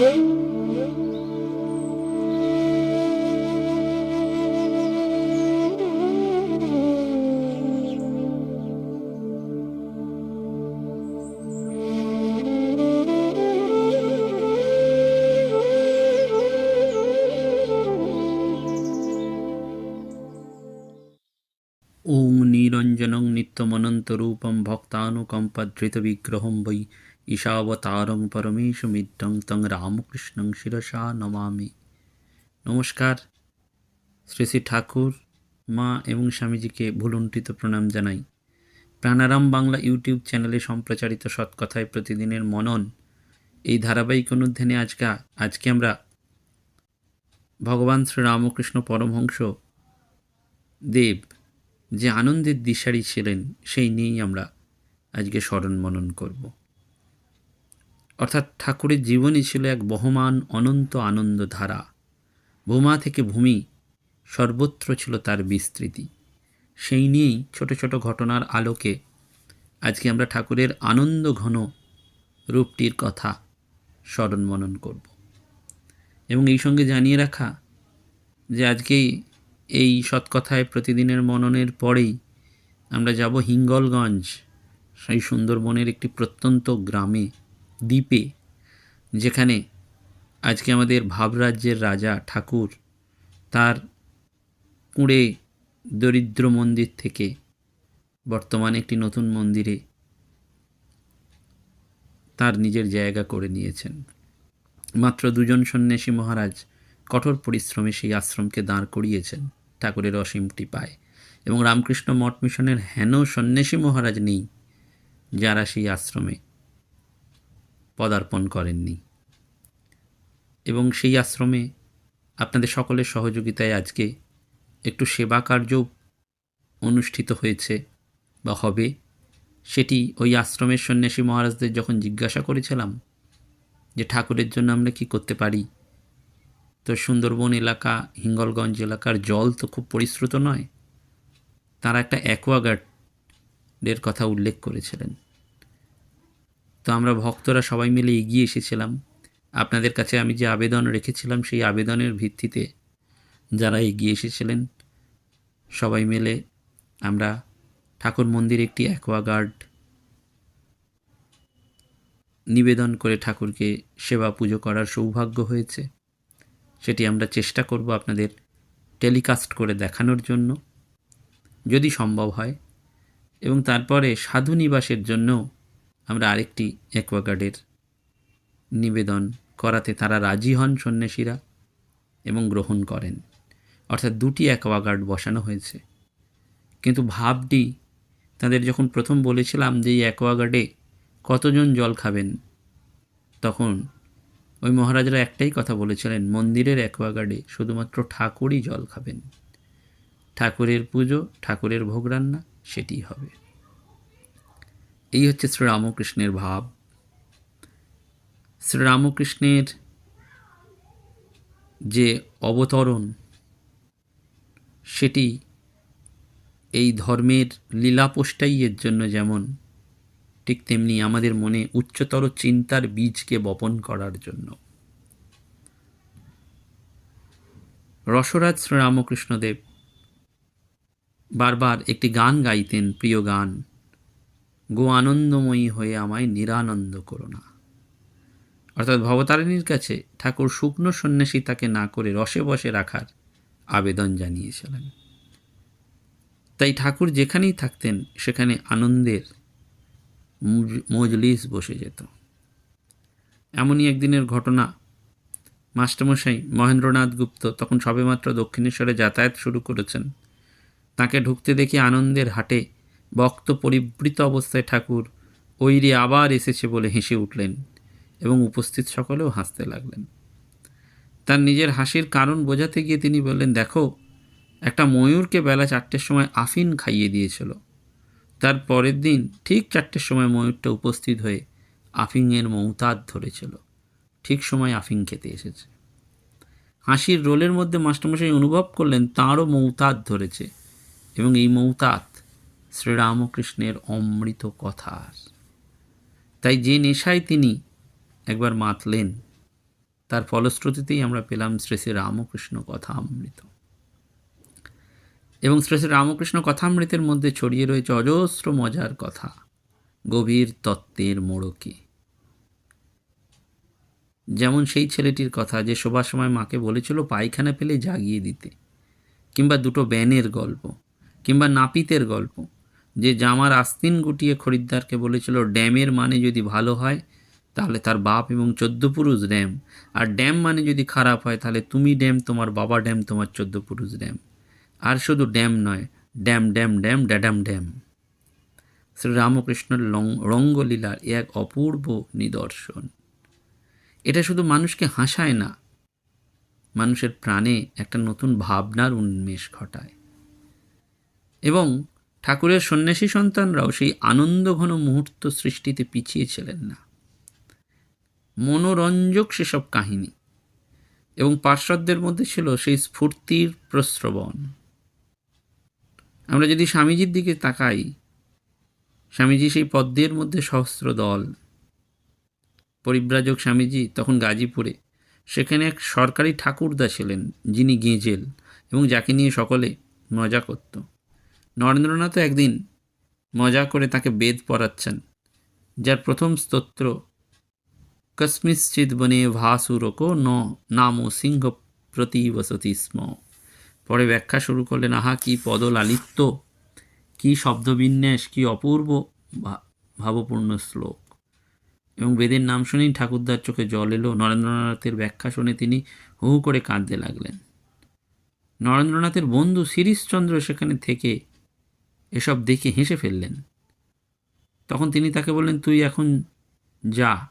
ॐ निरञ्जनं नित्यमनन्तरूपं भक्तानुकम्पधृतविग्रहं वै ঈশাবতারং পরমেশমিদ্যং তং রামকৃষ্ণং শিরসা নমামি। নমস্কার। শ্রী শ্রী ঠাকুর, মা এবং স্বামীজিকে ভুলুণ্ঠিত প্রণাম জানাই। প্রাণারাম বাংলা ইউটিউব চ্যানেলে সম্প্রচারিত সৎকথায় প্রতিদিনের মনন। এই ধারাবাহিক অনুধ্যানে আজকে আজকে আমরা ভগবান শ্রী রামকৃষ্ণ পরমহংস দেব যে আনন্দের দিশারি ছিলেন, সেই নিয়েই আমরা আজকে স্মরণ মনন করব। অর্থাৎ ঠাকুরের জীবনই ছিল এক বহমান অনন্ত আনন্দ ধারা ভূমা থেকে ভূমি, সর্বত্র ছিল তার বিস্তৃতি। সেই নিয়েই ছোট ছোট ঘটনার আলোকে আজকে আমরা ঠাকুরের আনন্দ ঘন রূপটির কথা স্মরণ মনন করব। এবং এই সঙ্গে জানিয়ে রাখা যে আজকেই এই সৎকথায় প্রতিদিনের মননের পরেই আমরা যাব হিঙ্গলগঞ্জ, সেই সুন্দরবনের একটি প্রত্যন্ত গ্রামে। দ্বীপে, যেখানে আজকে আমাদের ভাবরাজ্যের রাজা ঠাকুর তার কুঁড়ে দরিদ্র মন্দির থেকে বর্তমানে একটি নতুন মন্দিরে তার নিজের জায়গা করে নিয়েছেন। মাত্র দুজন সন্ন্যাসী মহারাজ কঠোর পরিশ্রমে সেই আশ্রমকে দাঁড় করিয়েছেন, ঠাকুরের অসীমটি পায় এবং রামকৃষ্ণ মঠ মিশনের হেন সন্ন্যাসী মহারাজ নেই যারা সেই আশ্রমে পদার্পণ করেননি। এবং সেই আশ্রমে আপনাদের সকলের সহযোগিতায় আজকে একটু সেবা কার্য অনুষ্ঠিত হয়েছে বা হবে। সেটি ওই আশ্রমের সন্ন্যাসী মহারাজদের যখন জিজ্ঞাসা করেছিলাম যে ঠাকুরের জন্য আমরা কি করতে পারি, তো সুন্দরবন এলাকা, হিঙ্গলগঞ্জ এলাকার জল তো খুব পরিশ্রুত নয়, তারা একটা অ্যাকোয়াগার্ডের কথা উল্লেখ করেছিলেন। তো আমরা ভক্তরা সবাই মিলে এগিয়ে এসেছিলাম। আপনাদের কাছে আমি যে আবেদন রেখেছিলাম, সেই আবেদনের ভিত্তিতে যারা এগিয়ে এসেছিলেন, সবাই মিলে আমরা ঠাকুর মন্দিরে একটি অ্যাকোয়াগার্ড নিবেদন করে ঠাকুরকে সেবা পুজো করার সৌভাগ্য হয়েছে। সেটি আমরা চেষ্টা করব আপনাদের টেলিকাস্ট করে দেখানোর জন্য। যদি সম্ভব হয়, এবং তারপরে সাধু নিবাসের জন্য আমরা আরেকটি অ্যাকোয়াগার্ডের নিবেদন করাতে তারা রাজি হন সন্ন্যাসীরা এবং গ্রহণ করেন। অর্থাৎ দুটি অ্যাকোয়াগার্ড বসানো হয়েছে। কিন্তু ভাবটি, তাদের যখন প্রথম বলেছিলাম যে এই অ্যাকোয়াগার্ডে কতজন জল খাবেন, তখন ওই মহারাজরা একটাই কথা বলেছিলেন, মন্দিরের অ্যাকোয়াগার্ডে শুধুমাত্র ঠাকুরই জল খাবেন। ঠাকুরের পুজো, ঠাকুরের ভোগ রান্না, সেটিই হবে। এই হচ্ছে শ্রীরামকৃষ্ণের ভাব। শ্রীরামকৃষ্ণের যে অবতরণ, সেটি এই ধর্মের লীলাপোষ্টাইয়ের জন্য যেমন, ঠিক তেমনি আমাদের মনে উচ্চতর চিন্তার বীজকে বপন করার জন্য। রসরাজ শ্রীরামকৃষ্ণদেব বারবার একটি গান গাইতেন, প্রিয় গান। গো আনন্দময়ী হয়ে আমায় নিরানন্দ করো না। অর্থাৎ ভবতারিণীর কাছে ঠাকুর শুকনো সন্ন্যাসী তাকে না করে রসে বসে রাখার আবেদন জানিয়েছিলেন। তাই ঠাকুর যেখানেই থাকতেন, সেখানে আনন্দের মজলিস বসে যেত। এমনই একদিনের ঘটনা মাস্টারমশাই মহেন্দ্রনাথ গুপ্ত তখন সবেমাত্র দক্ষিণেশ্বরে যাতায়াত শুরু করেছেন। তাকে ঢুকতে দেখে আনন্দের হাটে বক্ত পরিবৃত অবস্থায় ঠাকুর ওইরে আবার এসেছে বলে হেসে উঠলেন এবং উপস্থিত সকলেও হাসতে লাগলেন। তার নিজের হাসির কারণ বোঝাতে গিয়ে তিনি বললেন, দেখো, একটা ময়ূরকে বেলা চারটের সময় আফিন খাইয়ে দিয়েছিল। তার পরের দিন ঠিক চারটের সময় ময়ূরটা উপস্থিত হয়ে আফিংয়ের মৌতাদ ধরেছিল। ঠিক সময় আফিং খেতে এসেছে। হাসির রোলের মধ্যে মাস্টারমশাই অনুভব করলেন, তাঁরও মৌতাদ ধরেছে এবং এই মৌতাত শ্রীরামকৃষ্ণের অমৃত কথার। তাই যে নেশায় তিনি একবার মাতলেন, তার ফলশ্রুতিতেই আমরা পেলাম শ্রী রামকৃষ্ণ কথামৃত। এবং শ্রী শ্রী রামকৃষ্ণ কথামৃতের মধ্যে ছড়িয়ে রয়েছে অজস্র মজার কথা, গভীর তত্ত্বের মোড়কে। যেমন সেই ছেলেটির কথা যে শোবার সময় মাকে বলেছিল পায়খানা পেলে জাগিয়ে দিতে, কিংবা দুটো ব্যানের গল্প, কিংবা নাপিতের গল্প যে জামার আস্তিন গুটিয়ে খরিদ্দারকে বলেছিল, ড্যামের মানে যদি ভালো হয়, তাহলে তার বাপ এবং চোদ্দ পুরুষ ড্যাম। আর ড্যাম মানে যদি খারাপ হয়, তাহলে তুমি ড্যাম, তোমার বাবা ড্যাম, তোমার চোদ্দ পুরুষ ড্যাম। আর শুধু ড্যাম নয়, ড্যাম ড্যাম ড্যাম, ড্যাডাম ড্যাম। শ্রী রামকৃষ্ণের লং- রঙ্গলীলার এক অপূর্ব নিদর্শন। এটা শুধু মানুষকে হাসায় না, মানুষের প্রাণে একটা নতুন ভাবনার উন্মেষ ঘটায়। এবং ঠাকুরের সন্ন্যাসী সন্তানরাও সেই আনন্দঘন মুহূর্ত সৃষ্টিতে পিছিয়ে ছিলেন না। মনোরঞ্জক সেসব কাহিনী এবং পার্শ্বদের মধ্যে ছিল সেই স্ফূর্তির প্রশ্রবণ আমরা যদি স্বামীজির দিকে তাকাই, স্বামীজি সেই পদ্মের মধ্যে সহস্র দল, পরিব্রাজক স্বামীজি তখন গাজীপুরে, সেখানে এক সরকারি ঠাকুরদা ছিলেন যিনি গেঁজেল এবং যাকে নিয়ে সকলে মজা করত। নরেন্দ্রনাথও একদিন মজা করে তাকে বেদ পড়াচ্ছেন, যার প্রথম স্তোত্র কস্মিশ্চিদ বনে ভাসুরকো ন নাম সিংহ প্রতিবসতি স্ম। পরে ব্যাখ্যা শুরু করলেন, আহা, কি পদলালিত্য, কি শব্দবিন্যাস, কি অপূর্ব ভাবপূর্ণ শ্লোক। এবং বেদের নাম শুনেই ঠাকুরদার চোখে জল এলো। নরেন্দ্রনাথের ব্যাখ্যা শুনে তিনি হু করে কাঁদতে লাগলেন। নরেন্দ্রনাথের বন্ধু শিরিশচন্দ্র সেখানে থেকে এসব দেখে হেসে ফেললেন। তখন তিনি তাকে বললেন, তুই এখন যা,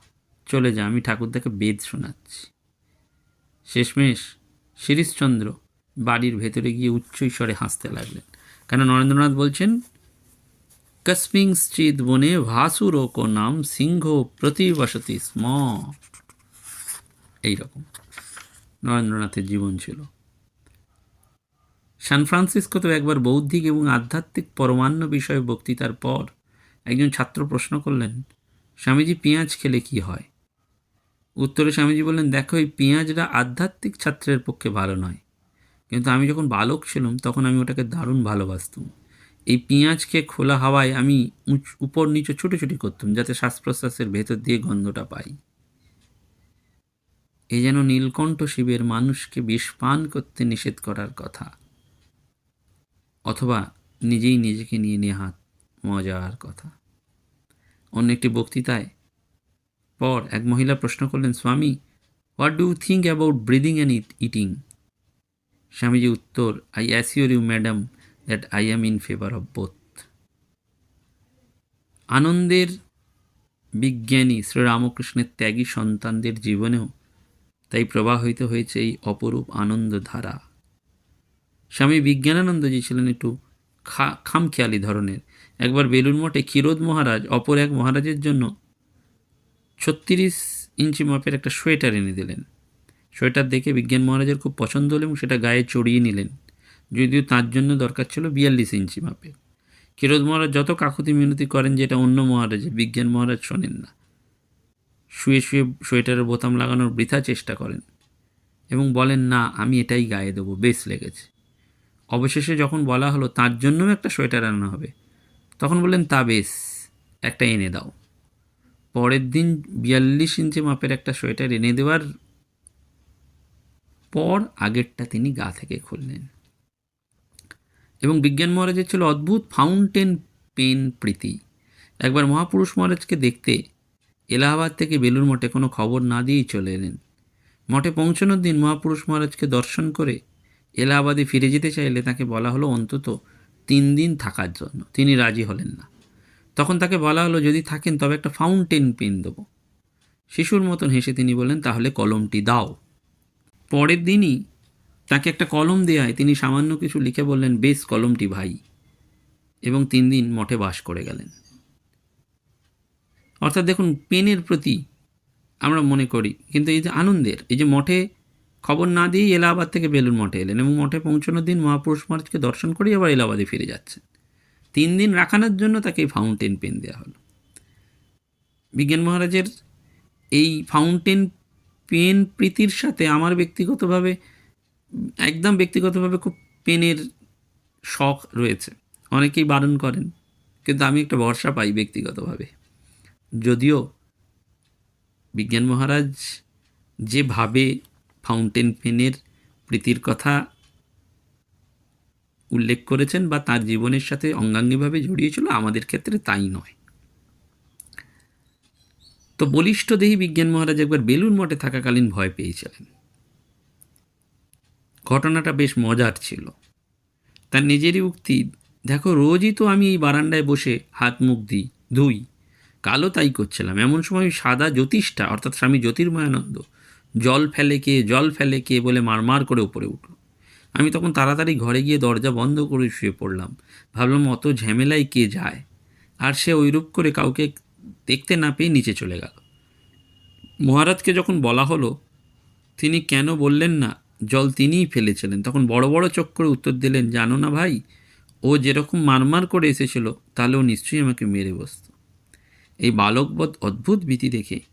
চলে যা, আমি ঠাকুরদাকে বেদ শোনাচ্ছি। শেষমেশ শিরিশচন্দ্র বাড়ির ভেতরে গিয়ে উচ্চৈস্বরে হাসতে লাগলেন। কেন নরেন্দ্রনাথ বলছেন কস্মিংশ্চিদ বনে ভাসুরোক নাম সিংহ প্রতিবসতি স্ম। এইরকম নরেন্দ্রনাথের জীবন ছিল। সান ফ্রান্সিসকোতে একবার বৌদ্ধিক এবং আধ্যাত্মিক পরমান্ন বিষয়ে বক্তৃতার পর একজন ছাত্র প্রশ্ন করলেন, স্বামীজি, পেঁয়াজ খেলে কি হয়? উত্তরে স্বামীজি বললেন, দেখো, এই পেঁয়াজটা আধ্যাত্মিক ছাত্রের পক্ষে ভালো নয়। কিন্তু আমি যখন বালক ছিলাম, তখন আমি ওটাকে দারুণ ভালোবাসতাম। এই পেঁয়াজকে খোলা হাওয়ায় আমি উপর নিচে ছুটোছুটি করতাম, যাতে শ্বাস প্রশ্বাসের ভেতর দিয়ে গন্ধটা পাই। এ যেন নীলকণ্ঠ শিবের মানুষকে বিষ পান করতে নিষেধ করার কথা। অথবা নিজেই নিজেকে নিয়ে নেহাত মজার কথা। অন্য একটি বক্তৃতায় পর এক মহিলা প্রশ্ন করলেন, Swami what do think about breathing and eating Swamiji উত্তর I assure you madam that I am in favour of both আনন্দের বিজ্ঞানী শ্রীরামকৃষ্ণের ত্যাগী সন্তানদের জীবনেও তাই প্রবাহিত হয়েছে এই অপরূপ আনন্দধারা। স্বামী বিজ্ঞানানন্দজি ছিলেন একটু খা, খামখেয়ালি ধরনের। একবার বেলুন মঠে ক্ষীরোদ মহারাজ অপর এক মহারাজের জন্য ছত্রিশ ইঞ্চি মাপের একটা সোয়েটার এনে দিলেন। সোয়েটার দেখে বিজ্ঞান মহারাজের খুব পছন্দ হলো এবং সেটা গায়ে চড়িয়ে নিলেন। যদিও তার জন্য দরকার ছিল বিয়াল্লিশ ইঞ্চি মাপের ক্ষীরোদ মহারাজ যত কাকুতি মিনতি করেন যে এটা অন্য মহারাজে বিজ্ঞান মহারাজ শোনেন না। শুয়ে শুয়ে সোয়েটারের বোতাম লাগানোর বৃথা চেষ্টা করেন এবং বলেন, না, আমি এটাই গায়ে দেবো। বেশ লেগেছে। অবশেষে যখন বলা হলো, তার জন্যও একটা সোয়েটার আনা হবে, তখন বললেন, তা বেশ, একটা এনে দাও। পরের দিন বিয়াল্লিশ ইঞ্চি মাপের একটা সোয়েটার এনে দেওয়ার পর আগেরটা তিনি গা থেকে খুললেন। এবং বিজ্ঞান মহারাজের ছিল অদ্ভুত ফাউন্টেন পেন প্রীতি। একবার মহাপুরুষ মহারাজকে দেখতে এলাহাবাদ থেকে বেলুর মঠে কোনো খবর না দিয়েই চলে এলেন। মঠে পৌঁছানোর দিন মহাপুরুষ মহারাজকে দর্শন করে এলাহাবাদে ফিরে যেতে চাইলে তাকে বলা হলো অন্তত তিন দিন থাকার জন্য। তিনি রাজি হলেন না। তখন তাকে বলা হলো, যদি থাকেন তবে একটা ফাউন্টেন পেন দেবো। শিশুর মতন হেসে তিনি বললেন, তাহলে কলমটি দাও। পরের দিনই তাকে একটা কলম দেওয়ায় তিনি সামান্য কিছু লিখে বললেন, বেশ কলমটি ভাই। এবং তিন দিন মঠে বাস করে গেলেন। অর্থাৎ দেখুন, পেনের প্রতি আমরা মনে করি, কিন্তু এই যে আনন্দের, এই যে মঠে খবর না দিয়েই এলাহাবাদ থেকে বেলুন মঠে এলেন এবং মঠে পৌঁছানোর দিন মহাপুরুষ মহারাজকে দর্শন করেই আবার এলাহাবাদে ফিরে যাচ্ছেন। তিন দিন রাখানোর জন্য তাকে ফাউন্টেন পেন দেওয়া হলো। বিজ্ঞান মহারাজের এই ফাউন্টেন পেন প্রীতির সাথে আমার ব্যক্তিগতভাবে, একদম ব্যক্তিগতভাবে খুব পেনের শখ রয়েছে। অনেকেই বারণ করেন, কিন্তু আমি একটা ভরসা পাই ব্যক্তিগতভাবে। যদিও বিজ্ঞান মহারাজ যেভাবে ফাউন্টেন পেনের প্রীতির কথা উল্লেখ করেছেন বা তার জীবনের সাথে অঙ্গাঙ্গিভাবে জড়িয়েছিল, আমাদের ক্ষেত্রে তাই নয়। তো বলিষ্ঠ দেহি বিজ্ঞান মহারাজ একবার বেলুন মঠে থাকাকালীন ভয় পেয়েছিলেন। ঘটনাটা বেশ মজার ছিল। তার নিজেরই উক্তি, দেখো, রোজই তো আমি এই বারান্দায় বসে হাত মুখ দিই, ধুই, কালো তাই করছিলাম। এমন সময় ওই সাদা জ্যোতিষটা অর্থাৎ স্বামী জ্যোতির্ময়ানন্দ জল ফেলে কে, জল ফেলে কে বলে মারমার করে উপরে উঠল। আমি তখন তাড়াতাড়ি ঘরে গিয়ে দরজা বন্ধ করে শুয়ে পড়লাম। ভাবলাম অত ঝামেলায় কে যায়? আর সে ওইরূপ করে কাউকে দেখতে না পেয়ে নিচে চলে গেল। মহারাজকে যখন বলা হলো, তিনি কেন বললেন না? জল তিনিই ফেলেছিলেন। তখন বড় বড় চোখ করে উত্তর দিলেন, জানো না ভাই, ও যেরকম মারমার করে এসেছিল, তাহলে ও নিশ্চয়ই আমাকে মেরে বসত। এই বালকবধ অদ্ভুত ভীতি দেখে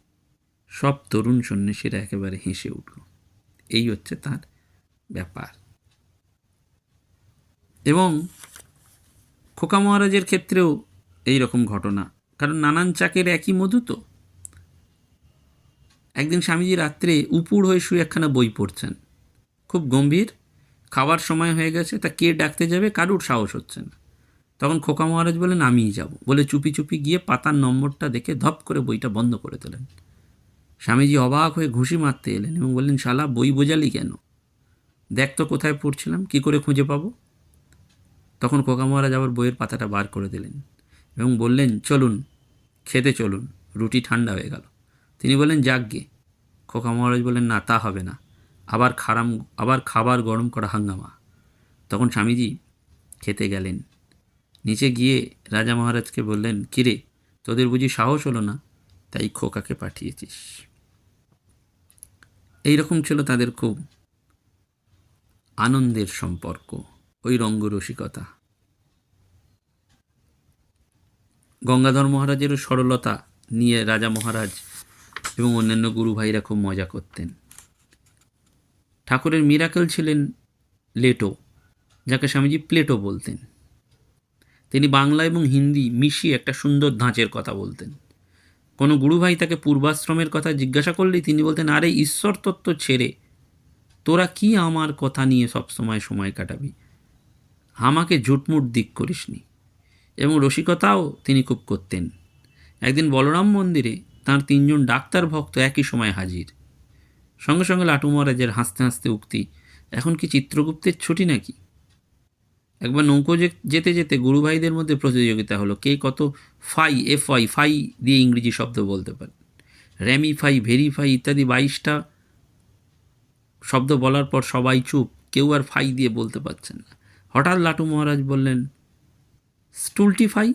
সব তরুণ সন্ন্যাসীরা একেবারে হেসে উঠল। এই হচ্ছে তার ব্যাপার। এবং খোকা মহারাজের ক্ষেত্রেও এই রকম ঘটনা। কারণ নানান চাকের একই মধু তো। একদিন স্বামীজি রাত্রে উপুড় হয়ে শুয়ে একখানা বই পড়ছেন। খুব গম্ভীর খাবার সময় হয়ে গেছে, তা কে ডাকতে যাবে, কারুর সাহস হচ্ছে না। তখন খোকা মহারাজ বলেন, আমিই যাব। বলে চুপি চুপি গিয়ে পাতার নম্বরটা দেখে ধপ করে বইটা বন্ধ করে দিলেন। স্বামীজি অবাক হয়ে ঘুষি মারতে এলেন এবং বললেন, শালা, বই বোঝালি কেন? দেখ তো কোথায় পড়ছিলাম, কি করে খুঁজে পাবো? তখন খোকা মহারাজ আবার বইয়ের পাতাটা বার করে দিলেন এবং বললেন, চলুন, খেতে চলুন, রুটি ঠান্ডা হয়ে গেল। তিনি বললেন যাকগে খোকা মহারাজ বললেন, না, তা হবে না। আবার খারাম, আবার খাবার গরম করা হাঙ্গামা। তখন স্বামীজি খেতে গেলেন। নিচে গিয়ে রাজা মহারাজকে বললেন, কিরে, তোদের বুঝি সাহস হলো না? তাই খোকাকে পাঠিয়েছিস। এই রকম ছিল তাদের খুব আনন্দের সম্পর্ক, ওই রঙ্গরসিকতা। গঙ্গাধর মহারাজেরও সরলতা নিয়ে রাজা মহারাজ এবং অন্যান্য গুরু ভাইরা খুব মজা করতেন। ঠাকুরের মিরাকেল ছিলেন লেটো, যাকে স্বামীজি প্লেটো বলতেন। তিনি বাংলা এবং হিন্দি মিশিয়ে একটা সুন্দর ধাঁচের কথা বলতেন। কোনো গুরুভাই তাকে পূর্বাশ্রমের কথা জিজ্ঞাসা করলেই তিনি বলতেন, আরে, ঈশ্বর তত্ত্ব ছেড়ে, তোরা কি আমার কথা নিয়ে সবসময় সময় কাটাবি? আমাকে ঝুটমুট দিক করিসনি। এবং রসিকতাও তিনি খুব করতেন। একদিন বলরাম মন্দিরে তার তিনজন ডাক্তার ভক্ত একই সময় হাজির। সঙ্গে সঙ্গে লাটু মহারাজের হাসতে হাসতে উক্তি, এখন কি চিত্রগুপ্তের ছুটি নাকি? একবার নৌকো যেতে যেতে গুরু ভাইদের মধ্যে প্রতিযোগিতা হলো। কে কত ফাই এফ ওয়াই ফাই দিয়ে ইংরেজি শব্দ বলতে পারে। র্যামিফাই, ভেরিফাই ইত্যাদি বাইশটা শব্দ বলার পর সবাই চুপ, কেউ আর ফাই দিয়ে বলতে পারছেন না। হঠাৎ লাটু মহারাজ বললেন স্টুলটিফাই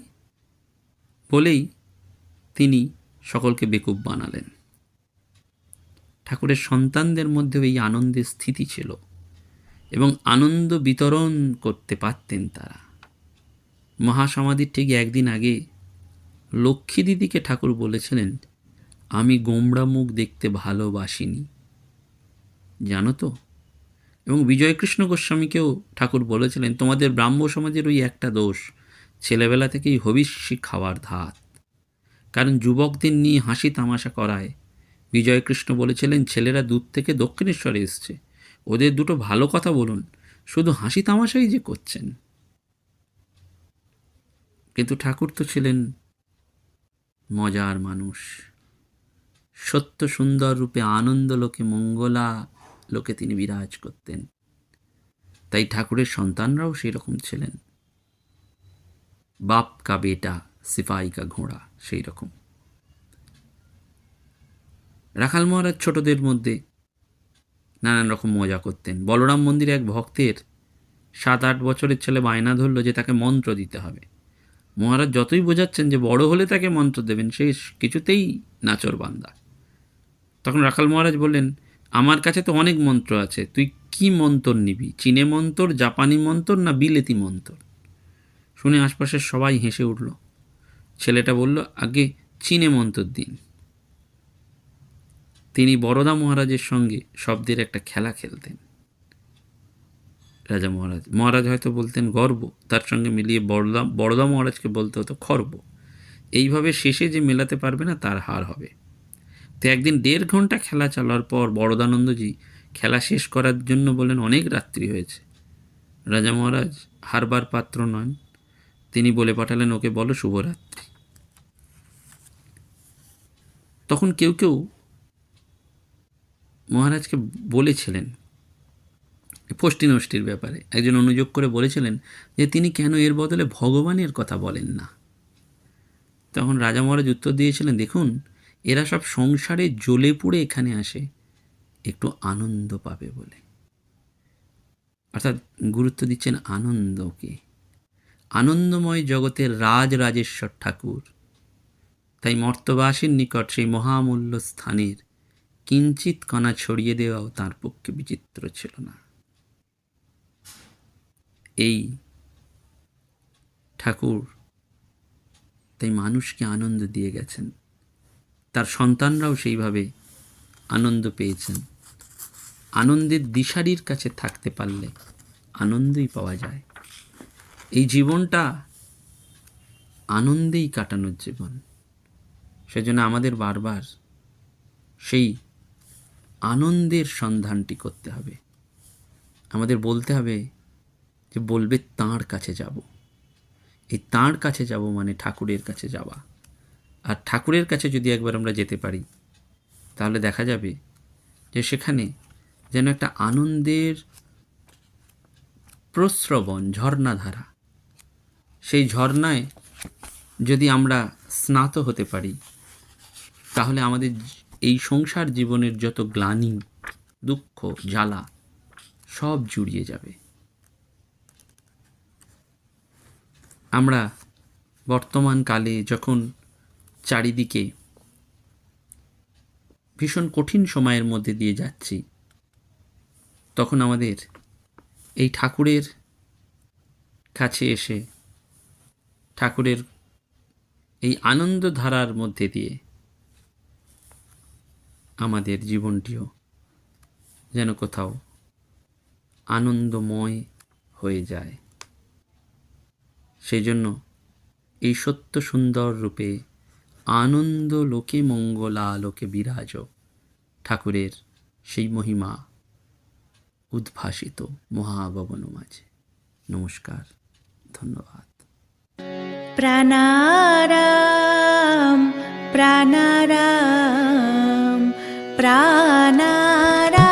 বলেই তিনি সকলকে বেকুব বানালেন। ঠাকুরের সন্তানদের মধ্যেও এই আনন্দের স্থিতি ছিল। এবং আনন্দ বিতরণ করতে পারতেন তারা। মহাসমাধির ঠিক একদিন আগে লক্ষ্মী দিদিকে ঠাকুর বলেছিলেন, আমি গোমড়া মুখ দেখতে ভালোবাসিনি। জানো তো? এবং বিজয়কৃষ্ণ গোস্বামীকেও ঠাকুর বলেছিলেন, তোমাদের ব্রাহ্ম সমাজের ওই একটা দোষ, ছেলেবেলা থেকেই হবিষ্যি খাওয়ার ধাত। কারণ যুবকদের নিয়ে হাসি তামাশা করায় বিজয়কৃষ্ণ বলেছিলেন, ছেলেরা দূর থেকে দক্ষিণেশ্বরে এসছে। ওদের দুটো ভালো কথা বলুন। শুধু হাসি তামাশাই যে করছেন। কিন্তু ঠাকুর তো ছিলেন মজার মানুষ। সত্য সুন্দর রূপে আনন্দ লোকে মঙ্গলা লোকে তিনি বিরাজ করতেন। তাই ঠাকুরের সন্তানরাও সেরকম ছিলেন। বাপ কা বেটা, সিপাই কা ঘোড়া সেই রকম রাখাল মহারাজ ছোটদের মধ্যে নানান রকম মজা করতেন। বলরাম মন্দিরে এক ভক্তের সাত আট বছরের ছেলে বায়না ধরল যে তাকে মন্ত্র দিতে হবে। মহারাজ যতই বোঝাচ্ছেন যে বড় হলে তাকে মন্ত্র দেবেন, সে কিছুতেই নাচর বান্দা। তখন রাখাল মহারাজ বললেন, আমার কাছে তো অনেক মন্ত্র আছে, তুই কি মন্ত্র নিবি? চীনে মন্ত্র, জাপানি মন্ত্র না বিলেতি মন্ত্র? শুনে আশপাশের সবাই হেসে উঠল। ছেলেটা বলল, আগে চীনে মন্ত্র দিন। তিনি বরদা মহারাজের সঙ্গে শব্দের একটা খেলা খেলতেন। রাজা মহারাজ মহারাজ হয়তো বলতেন গর্ব, তার সঙ্গে মিলিয়ে বড়দা বড়দা মহারাজকে বলতে হতো খর্ব। এইভাবে শেষে যে মেলাতে পারবে না, তার হার হবে। তো একদিন দেড় ঘণ্টা খেলা চালার পর বড়দানন্দজি খেলা শেষ করার জন্য বলেন অনেক রাত্রি হয়েছে। রাজা মহারাজ, হারবার পাত্র নন। তিনি বলে পাঠালেন, ওকে বলো, শুভরাত্রি। তখন কেউ কেউ মহারাজকে বলেছিলেন ফষ্টি নষ্টির ব্যাপারে। একজন অনুযোগ করে বলেছিলেন যে, তিনি কেন এর বদলে ভগবানের কথা বলেন না? তখন রাজা মহারাজ উত্তর দিয়েছিলেন, দেখুন, এরা সব সংসারে জ্বলে পুড়ে এখানে আসে, একটু আনন্দ পাবে বলে। অর্থাৎ গুরুত্ব দিচ্ছেন আনন্দকে। আনন্দময় জগতের রাজ রাজেশ্বর ঠাকুর। তাই মর্তবাসীর নিকট সেই মহামূল্য স্থানের কিঞ্চিত কণা ছড়িয়ে দেওয়াও তার পক্ষে বিচিত্র ছিল না। এই ঠাকুর তাই মানুষকে আনন্দ দিয়ে গেছেন। তার সন্তানরাও সেইভাবে আনন্দ পেয়েছেন। আনন্দের দিশারির কাছে থাকতে পারলে আনন্দই পাওয়া যায়। এই জীবনটা আনন্দেই কাটানোর জীবন। সেজন্য আমাদের বারবার সেই আনন্দের সন্ধানটি করতে হবে। আমাদের বলতে হবে যে, বলবে তাঁর কাছে যাব। এই তাঁর কাছে যাব মানে ঠাকুরের কাছে যাওয়া। আর ঠাকুরের কাছে যদি একবার আমরা যেতে পারি, তাহলে দেখা যাবে যে সেখানে যেন একটা আনন্দের প্রস্রবণ, ঝর্ণাধারা। সেই ঝর্ণায় যদি আমরা স্নাত হতে পারি, তাহলে আমাদের এই সংসার জীবনের যত গ্লানি, দুঃখ, জ্বালা, সব জুড়িয়ে যাবে। আমরা বর্তমান কালে যখন চারিদিকে ভীষণ কঠিন সময়ের মধ্যে দিয়ে যাচ্ছি, তখন আমাদের এই ঠাকুরের কাছে এসে ঠাকুরের এই আনন্দধারার মধ্যে দিয়ে আমাদের জীবনটিও যেন কোথাও আনন্দময় হয়ে যায়। সেই জন্য এই সত্য সুন্দর রূপে আনন্দ লোকে মঙ্গলালোকে বিরাজ ঠাকুরের সেই মহিমা উদ্ভাসিত মহাগবন মাঝে। নমস্কার, ধন্যবাদ। প্রাণারাম প্রাণারাম प्राणारा